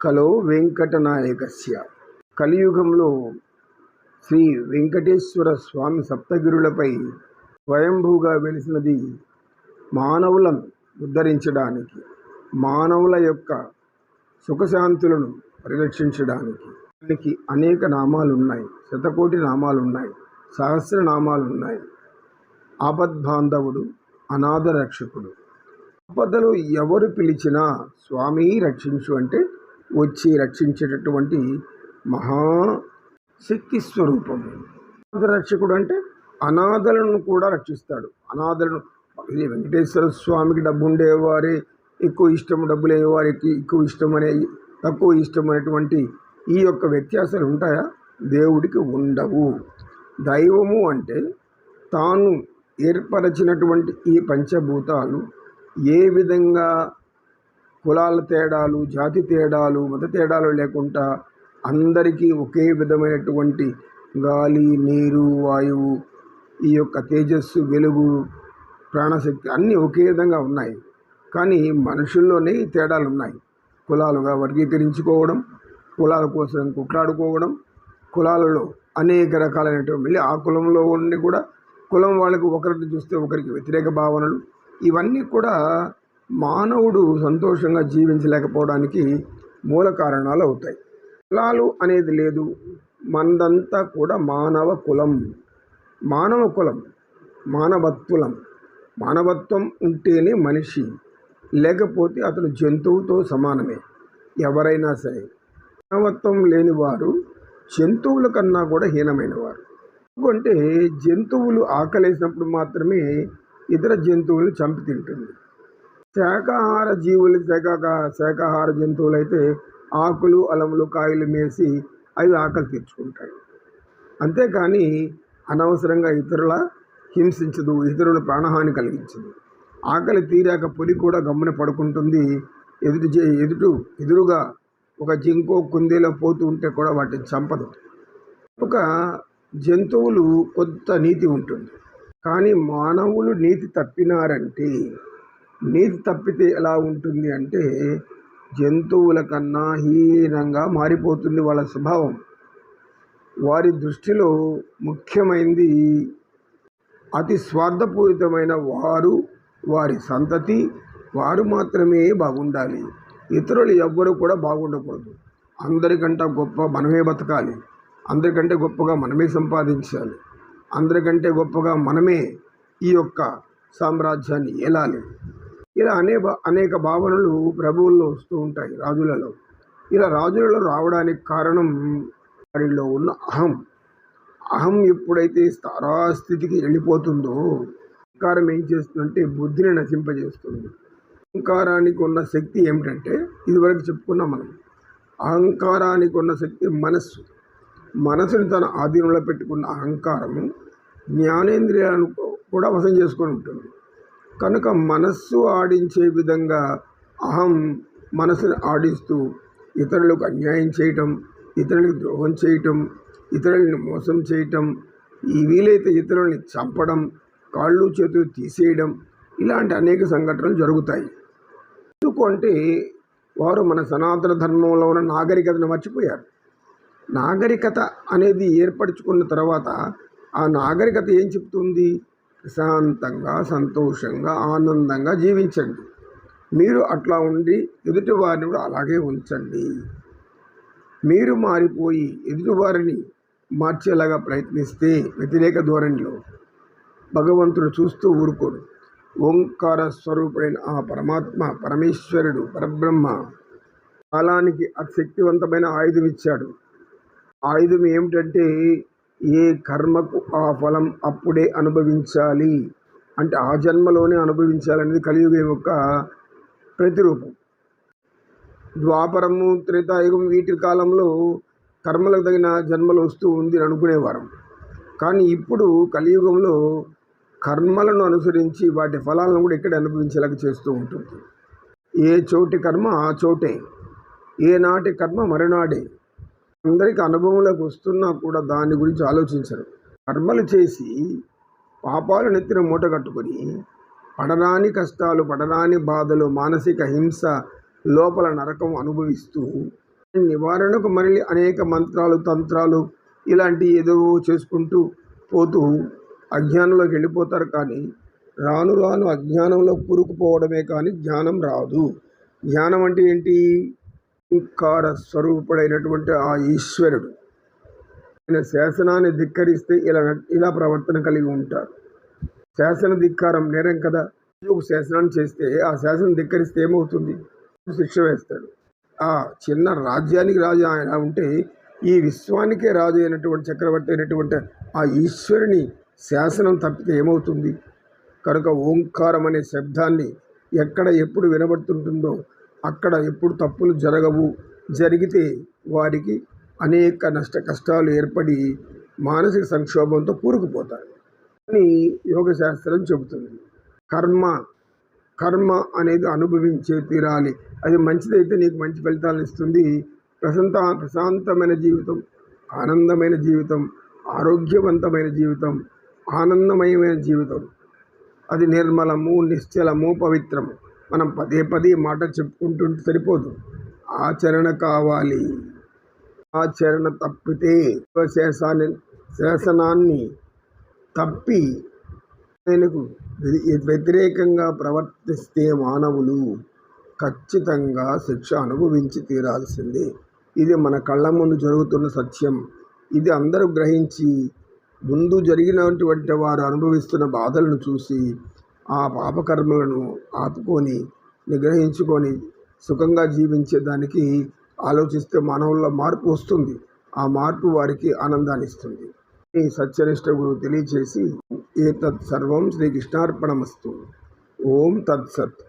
కలో వెంకటనాయకస్య. కలియుగంలో శ్రీ వెంకటేశ్వర స్వామి సప్తగిరులపై స్వయంభూగా వెలిసినది మానవులను ఉద్ధరించడానికి మానవుల యొక్క సుఖశాంతులను పరిరక్షించడానికి. దానికి అనేక నామాలు ఉన్నాయి శతకోటి నామాలు ఉన్నాయి సహస్ర నామాలు ఉన్నాయి ఆపద్బాంధవుడు అనాథ రక్షకుడు ఆపదలు ఎవరు పిలిచినా స్వామి రక్షించు అంటే వచ్చి రక్షించేటటువంటి మహాశక్తి స్వరూపం. అనాథ రక్షకుడు అంటే అనాథలను కూడా రక్షిస్తాడు. అనాథలను ఇది వెంకటేశ్వర స్వామికి డబ్బు ఉండేవారే ఎక్కువ ఇష్టం డబ్బు లేని వారికి ఎక్కువ ఇష్టం అనే తక్కువ ఇష్టం అనేటువంటి ఈ యొక్క వ్యత్యాసాలు ఉంటాయా? దేవుడికి ఉండవు. దైవము అంటే తాను ఏర్పరచినటువంటి ఈ పంచభూతాలు ఏ విధంగా కులాల తేడాలు జాతి తేడాలు మత తేడాలు లేకుండా అందరికీ ఒకే విధమైనటువంటి గాలి నీరు వాయువు ఈ యొక్క తేజస్సు వెలుగు ప్రాణశక్తి అన్నీ ఒకే విధంగా ఉన్నాయి. కానీ మనుషుల్లోనే తేడాలు ఉన్నాయి. కులాలుగా వర్గీకరించుకోవడం కులాల కోసం కుట్లాడుకోవడం కులాలలో అనేక రకాలైనటువంటి మళ్ళీ ఆ కులంలో ఉండి కూడా కులం వాళ్ళకి ఒకరిని చూస్తే ఒకరికి వ్యతిరేక భావనలు ఇవన్నీ కూడా మానవుడు సంతోషంగా జీవించలేకపోవడానికి మూల కారణాలు అవుతాయి. కులాలు అనేది లేదు. మనదంతా కూడా మానవ కులం. మానవ కులం మానవత్వలం మానవత్వం ఉంటేనే మనిషి. లేకపోతే అతను జంతువుతో సమానమే. ఎవరైనా సరే. మానవత్వం లేనివారు జంతువుల కన్నా కూడా హీనమైనవారు. ఎందుకంటే జంతువులు ఆకలేసినప్పుడు మాత్రమే ఇతర జంతువులు చంపి తింటుంది. శాకాహార జీవులు శాఖ శాకాహార జంతువులు అయితే ఆకులు అలములు కాయలు మేసి అవి ఆకలి తీర్చుకుంటాయి. అంతేకాని అనవసరంగా ఇతరుల హింసించదు ఇతరుల ప్రాణహాని కలిగించదు. ఆకలి తీరాక పులి కూడా గమ్మున పడుకుంటుంది. ఎదుటి చే ఎదుటు ఎదురుగా ఒక జింకో కుందేలో పోతూ ఉంటే కూడా వాటిని చంపదు. ఒక జంతువులు కొంత నీతి ఉంటుంది. కానీ మానవులు నీతి తప్పినారంటే నీతి తప్పితే ఎలా ఉంటుంది అంటే జంతువుల కన్నా హీనంగా మారిపోతుంది వాళ్ళ స్వభావం. వారి దృష్టిలో ముఖ్యమైనది అతి స్వార్థపూరితమైన వారు వారి సంతతి వారు మాత్రమే బాగుండాలి. ఇతరులు ఎవ్వరూ కూడా బాగుండకూడదు. అందరికంటే గొప్ప మనమే బతకాలి. అందరికంటే గొప్పగా మనమే సంపాదించాలి. అందరికంటే గొప్పగా మనమే ఈ యొక్క సామ్రాజ్యాన్ని ఏలాలి. ఇలా అనే అనేక భావనలు ప్రభువుల్లో వస్తూ ఉంటాయి రాజులలో. ఇలా రాజులలో రావడానికి కారణం వారిలో ఉన్న అహం. అహం ఎప్పుడైతే స్థారాస్థితికి వెళ్ళిపోతుందో అహంకారం ఏం చేస్తుందంటే బుద్ధిని నశింపజేస్తుంది. అహంకారానికి ఉన్న శక్తి ఏమిటంటే ఇదివరకు చెప్పుకున్నాం మనం అహంకారానికి ఉన్న శక్తి మనస్సు. మనసుని తన ఆధీనంలో పెట్టుకున్న అహంకారము జ్ఞానేంద్రియాలను కూడా వశం చేసుకొని ఉంటుంది. కనుక మనస్సు ఆడించే విధంగా అహం మనసును ఆడిస్తూ ఇతరులకు అన్యాయం చేయటం ఇతరులకు ద్రోహం చేయటం ఇతరులని మోసం చేయటం ఈ వీలైతే ఇతరులని చంపడం కాళ్ళు చేతులు తీసేయడం ఇలాంటి అనేక సంఘటనలు జరుగుతాయి. ఎందుకంటే వారు మన సనాతన ధర్మంలో ఉన్న నాగరికతను మర్చిపోయారు. నాగరికత అనేది ఏర్పరచుకున్న తర్వాత ఆ నాగరికత ఏం చెప్తుంది? ప్రశాంతంగా సంతోషంగా ఆనందంగా జీవించండి. మీరు అట్లా ఉండి ఎదుటివారిని కూడా అలాగే ఉంచండి. మీరు మారిపోయి ఎదుటివారిని మార్చేలాగా ప్రయత్నిస్తే వ్యతిరేక ధోరణిలో భగవంతుడు చూస్తూ ఊరుకోడు. ఓంకార స్వరూపుడైన ఆ పరమాత్మ పరమేశ్వరుడు పరబ్రహ్మ కాలానికి అతి శక్తివంతమైన ఆయుధం ఇచ్చాడు. ఆయుధం ఏమిటంటే ఏ కర్మకు ఆ ఫలం అప్పుడే అనుభవించాలి. అంటే ఆ జన్మలోనే అనుభవించాలనేది కలియుగం యొక్క ప్రతిరూపం. ద్వాపరము త్రేతాయుగం వీటి కాలంలో కర్మలకు తగిన జన్మలు వస్తూ ఉంది అని అనుకునేవారం. కానీ ఇప్పుడు కలియుగంలో కర్మలను అనుసరించి వాటి ఫలాలను కూడా ఇక్కడ అనుభవించేలాగా చేస్తూ ఉంటుంది. ఏ చోటి కర్మ ఆ చోటే. ఏనాటి కర్మ మరునాడే. అందరికి అనుభవంలోకి వస్తున్నా కూడా దాని గురించి ఆలోచించరు. కర్మలు చేసి పాపాలు నెత్తిన మూట కట్టుకొని పడరాని కష్టాలు పడరాని బాధలు మానసిక హింస లోపల నరకం అనుభవిస్తూ నివారణకు మళ్ళీ అనేక మంత్రాలు తంత్రాలు ఇలాంటి ఏదో చేసుకుంటూ పోతూ అజ్ఞానంలోకి వెళ్ళిపోతారు కానీ రాను రాను అజ్ఞానంలో కూరుకుపోవడమే కానీ జ్ఞానం రాదు. జ్ఞానం అంటే ఏంటి? ఓంకార స్వరూపుడైనటువంటి ఆ ఈశ్వరుడు. ఆయన శాసనాన్ని ధిక్కరిస్తే ఇలా ఇలా ప్రవర్తన కలిగి ఉంటారు. శాసన ధిక్కారం నేరం కదా. ఒక శాసనాన్ని చేస్తే ఆ శాసనం ధిక్కరిస్తే ఏమవుతుంది? శిక్ష వేస్తాడు. ఆ చిన్న రాజ్యానికి రాజు ఆయన ఉంటే ఈ విశ్వానికే రాజు అయినటువంటి చక్రవర్తి అయినటువంటి ఆ ఈశ్వరుని శాసనం తప్పితే ఏమవుతుంది? కనుక ఓంకారం అనే శబ్దాన్ని ఎక్కడ ఎప్పుడు వినబడుతుంటుందో అక్కడ ఎప్పుడు తప్పులు జరగవు. జరిగితే వారికి అనేక నష్ట కష్టాలు ఏర్పడి మానసిక సంక్షోభంతో కూరుకుపోతారు. అని యోగ శాస్త్రం చెబుతుంది. కర్మ కర్మ అనేది అనుభవించే తీరాలి. అది మంచిదైతే నీకు మంచి ఫలితాలను ఇస్తుంది. ప్రశాంత ప్రశాంతమైన జీవితం ఆనందమైన జీవితం ఆరోగ్యవంతమైన జీవితం ఆనందమయమైన జీవితం. అది నిర్మలము నిశ్చలము పవిత్రము. మనం పదే పదే మాట చెప్పుకుంటుంటే సరిపోదు. ఆచరణ కావాలి. ఆచరణ తప్పితే శేషాన్ని శాసనాన్ని తప్పి ఆయనకు వ్యతిరేకంగా ప్రవర్తిస్తే మానవులు ఖచ్చితంగా శిక్ష అనుభవించి తీరాల్సిందే. ఇది మన కళ్ళ ముందు జరుగుతున్న సత్యం. ఇది అందరూ గ్రహించి ముందు జరిగినటువంటి వారు అనుభవిస్తున్న బాధలను చూసి ఆ పాపకర్మలను ఆపుకొని నిగ్రహించుకొని సుఖంగా జీవించేదానికి ఆలోచిస్తే మానవుల్లో మార్పు వస్తుంది. ఆ మార్పు వారికి ఆనందాన్ని ఇస్తుంది. ఈ సత్యనిష్ట గురువు తెలియచేసి ఏ తత్ సర్వం శ్రీకృష్ణార్పణమస్తు. ఓం తత్సత్.